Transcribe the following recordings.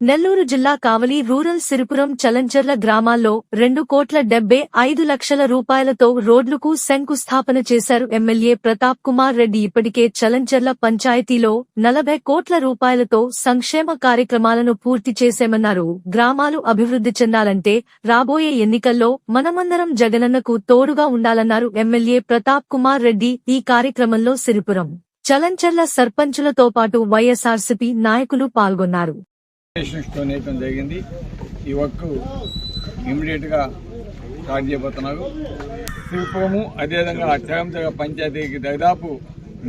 నెల్లూరు జిల్లా కావలి రూరల్ సిరిపురం చలంచర్ల గ్రామాల్లో రెండు కోట్ల డెబ్బై ఐదు లక్షల రూపాయలతో రోడ్లకు శంకుస్థాపన చేశారు ఎమ్మెల్యే ప్రతాప్ కుమార్ రెడ్డి. ఇప్పటికే చలంచర్ల పంచాయతీలో నలభై కోట్ల రూపాయలతో సంక్షేమ కార్యక్రమాలను పూర్తి చేశామన్నారు. గ్రామాలు అభివృద్ధి చెందాలంటే రాబోయే ఎన్నికల్లో మనమందరం జగనన్నకు తోడుగా ఉండాలన్నారు ఎమ్మెల్యే ప్రతాప్ కుమార్ రెడ్డి ఈ కార్యక్రమంలో సిరిపురం చలంచర్ల సర్పంచులతో పాటు వైఎస్ఆర్సీపీ నాయకులు పాల్గొన్నారు. స్టోన్ వేయడం జరిగింది. ఈ వర్క్ ఇమీడియట్గా స్టార్ట్ చేయబోతున్నారు. శిల్పము అదేవిధంగా చగంచగ పంచాయతీకి దాదాపు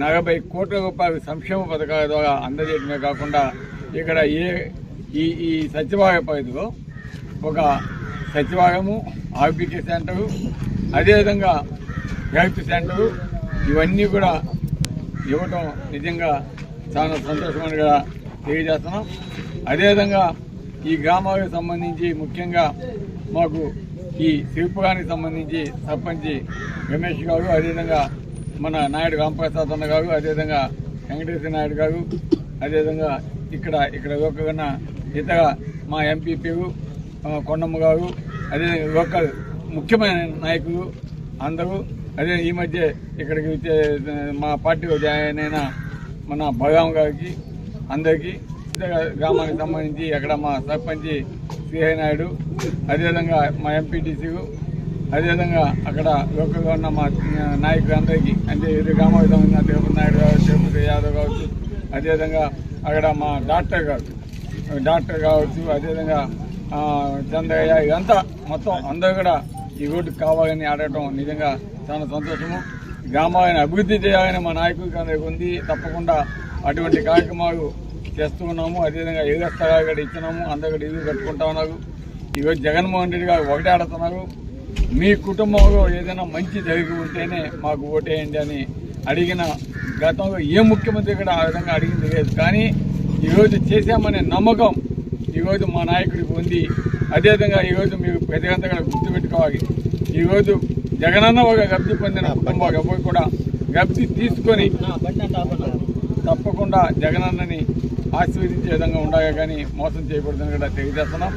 నలభై కోట్ల రూపాయల సంక్షేమ పథకాల ద్వారా అందజేయడమే కాకుండా ఇక్కడ ఏ ఈ ఈ సచివాలయ పరిధిలో ఒక సచివాలయము ఆర్బికే సెంటరు అదేవిధంగా హెల్త్ సెంటరు ఇవన్నీ కూడా ఇవ్వటం నిజంగా చాలా సంతోషమైనగా తెలియజేస్తున్నాం. అదేవిధంగా ఈ గ్రామాలకు సంబంధించి ముఖ్యంగా మాకు ఈ శిల్పగానికి సంబంధించి సర్పంచ్ రమేష్ గారు అదేవిధంగా మన నాయుడు రామప్రసాద్ అన్న గారు అదేవిధంగా వెంకటేశ్వర నాయుడు గారు అదేవిధంగా ఇక్కడ ఇక్కడ లోకగన్న ఇతర మా ఎంపీపీలు కొండమ్మ గారు అదేవిధంగా లోకల్ ముఖ్యమైన నాయకులు అందరూ అదే ఈ మధ్య ఇక్కడికి వచ్చే మా పార్టీలో జాయిన్ అయిన మన బలరాం గారికి అందరికీ గ్రామానికి సంబంధించి అక్కడ మా సర్పంచ్ సిఐ నాయుడు అదేవిధంగా మా ఎంపీటీసీలు అదేవిధంగా అక్కడ లోకల్గా ఉన్న మా నాయకులందరికీ అంటే ఇరు గ్రామాలకు సంబంధించిన తిరుపతి నాయుడు కావచ్చు తిరుపతి యాదవ్ కావచ్చు అదేవిధంగా అక్కడ మా డాక్టర్ గారు డాక్టర్ కావచ్చు అదేవిధంగా చంద్రయ్య ఇదంతా మొత్తం అందరూ కూడా ఈ రోడ్డు కావాలని ఆడటం నిజంగా చాలా సంతోషము. గ్రామాలను అభివృద్ధి చేయాలని మా నాయకుడికి అందరికి ఉంది. తప్పకుండా అటువంటి కార్యక్రమాలు చేస్తూ ఉన్నాము అదేవిధంగా ఏ స్థలాలు ఇచ్చినాము. అందరికీ కూడా ఇల్లు కట్టుకుంటా ఉన్నారు. ఈరోజు జగన్మోహన్ రెడ్డి గారు ఒకటే ఆడుతున్నారు. మీ కుటుంబంలో ఏదైనా మంచి జరిగి ఉంటేనే మాకు ఓటేయండి అని అడిగిన గతంలో ఏ ముఖ్యమంత్రి కూడా ఆ విధంగా అడిగింది లేదు. కానీ ఈరోజు చేశామనే నమ్మకం ఈరోజు మా నాయకుడికి ఉంది. అదేవిధంగా ఈరోజు మీరు ప్రజలంతా కూడా గుర్తుపెట్టుకోవాలి. ఈరోజు జగనన్న ఒక గప్తి పొందిన కుటుంబాలు కూడా గప్తి తీసుకొని తప్పకుండా జగనన్నని ఆశీర్వదించే విధంగా ఉండాలి కానీ మోసం చేయకూడదని కూడా తెలియజేస్తున్నాం.